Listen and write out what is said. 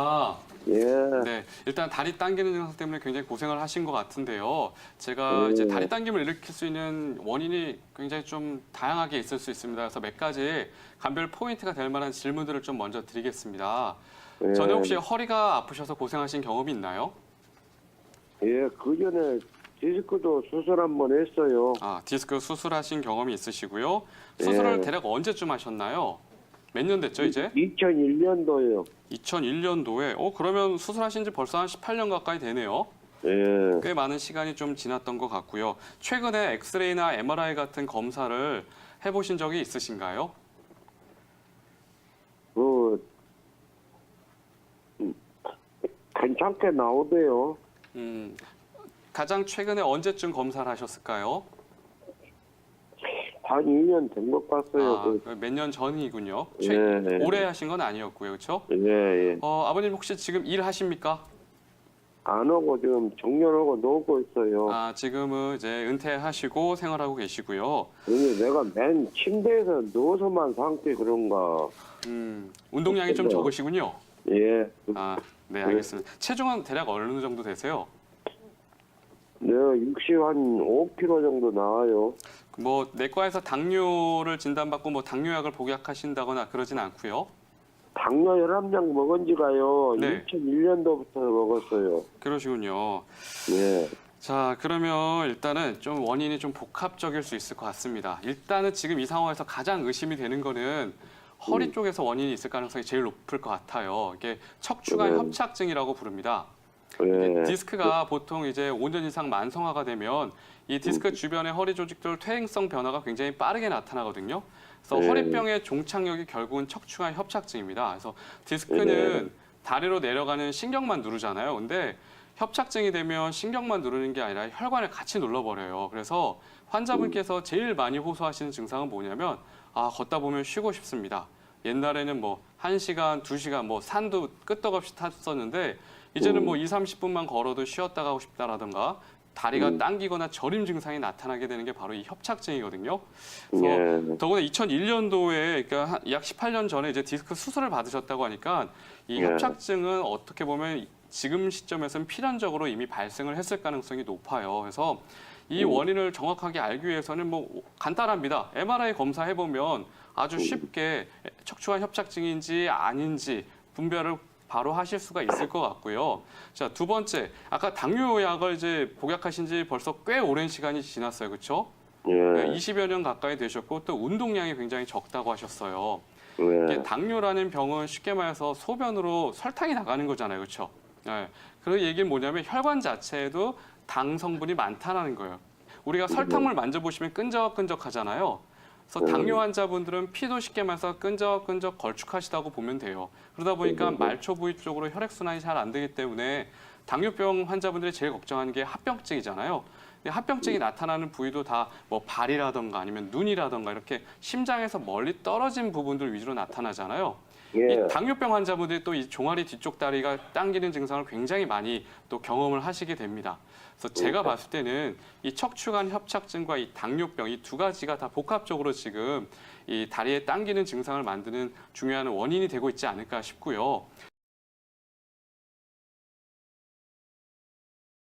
아, 예. 네. 일단 다리 당기는 증상 때문에 굉장히 고생을 하신 것 같은데요. 제가 네. 이제 다리 당김을 일으킬 수 있는 원인이 굉장히 좀 다양하게 있을 수 있습니다. 그래서 몇 가지 감별 포인트가 될 만한 질문들을 좀 먼저 드리겠습니다. 예. 전에 혹시 허리가 아프셔서 고생하신 경험이 있나요? 예, 그 전에 디스크도 수술 한 번 했어요. 아, 디스크 수술하신 경험이 있으시고요. 수술을 예. 대략 언제쯤 하셨나요? 몇 년 됐죠, 이제? 2001년도요. 2001년도에. 어, 그러면 수술하신 지 벌써 한 18년 가까이 되네요. 예. 꽤 많은 시간이 좀 지났던 것 같고요. 최근에 엑스레이나 MRI 같은 검사를 해보신 적이 있으신가요? 그, 음, 괜찮게 나오대요. 음, 가장 최근에 언제쯤 검사를 하셨을까요? 한 2년 된 것 같아요. 아, 그, 몇년 전이군요. 예, 최, 예. 올해 하신 건 아니었고요, 그렇죠? 예, 예. 어, 아버님 혹시 지금 일하십니까? 안 오고 지금 정년하고 놀고 있어요. 아, 지금은 이제 은퇴하시고 생활하고 계시고요. 근데 내가 맨 침대에서 누워서만 상태 그런가. 음, 운동량이 좀 적으시군요. 예. 아, 네, 알겠습니다. 체중은 대략 어느 정도 되세요? 내가 60, 한 5kg 정도 나와요. 뭐 내과에서 당뇨를 진단받고 뭐 당뇨약을 복약하신다거나 그러진 않고요. 당뇨 혈압약 먹은 지가요. 네. 2001년도부터 먹었어요. 그러시군요. 예. 자, 그러면 일단은 좀 원인이 좀 복합적일 수 있을 것 같습니다. 일단은 지금 이 상황에서 가장 의심이 되는 거는 허리 음. 쪽에서 원인이 있을 가능성이 제일 높을 것 같아요. 이게 척추관 네. 협착증이라고 부릅니다. 예. 디스크가 보통 이제 5년 이상 만성화가 되면 이 음. 디스크 주변의 허리 조직들 퇴행성 변화가 굉장히 빠르게 나타나거든요. 그래서 네. 허리병의 종착역이 결국은 척추관 협착증입니다. 그래서 디스크는 다리로 내려가는 신경만 누르잖아요. 근데 협착증이 되면 신경만 누르는 게 아니라 혈관을 같이 눌러버려요. 그래서 환자분께서 제일 많이 호소하시는 증상은 뭐냐면 아 걷다 보면 쉬고 싶습니다. 옛날에는 뭐 1시간, 2시간 뭐 산도 끄떡없이 탔었는데 이제는 뭐 2, 30분만 걸어도 쉬었다 가고 싶다라든가 다리가 당기거나 저림 증상이 나타나게 되는 게 바로 이 협착증이거든요. 그래서 예. 더구나 2001년도에 그러니까 한- 약 18년 전에 이제 디스크 수술을 받으셨다고 하니까 이 네. 협착증은 어떻게 보면 지금 시점에서는 필연적으로 이미 발생을 했을 가능성이 높아요. 그래서 이 음. 원인을 정확하게 알기 위해서는 뭐 간단합니다. MRI 검사해 보면 아주 음. 쉽게 척추관 협착증인지 아닌지 분별을 바로 하실 수가 있을 것 같고요. 자, 두 번째. 아까 당뇨약을 이제 복약하신 지 벌써 꽤 오랜 시간이 지났어요. 그렇죠? 예. 20여 년 가까이 되셨고 또 운동량이 굉장히 적다고 하셨어요. 예. 당뇨라는 병은 쉽게 말해서 소변으로 설탕이 나가는 거잖아요. 그렇죠? 네. 그 얘기는 뭐냐면 혈관 자체에도 당 성분이 많다는 거예요. 우리가 설탕물 만져보시면 끈적끈적하잖아요. 그래서 네. 당뇨 환자분들은 피도 쉽게 말해서 끈적끈적 걸쭉하시다고 보면 돼요. 그러다 보니까 네. 말초 부위 쪽으로 혈액 순환이 잘 안 되기 때문에 당뇨병 환자분들이 제일 걱정하는 게 합병증이잖아요. 합병증이 나타나는 부위도 다 뭐 발이라던가 아니면 눈이라던가 이렇게 심장에서 멀리 떨어진 부분들 위주로 나타나잖아요. 예. 이 당뇨병 환자분들이 또 이 종아리 뒤쪽 다리가 당기는 증상을 굉장히 많이 또 경험을 하시게 됩니다. 그래서 제가 봤을 때는 이 척추관 협착증과 이 당뇨병 이 두 가지가 다 복합적으로 지금 이 다리에 당기는 증상을 만드는 중요한 원인이 되고 있지 않을까 싶고요.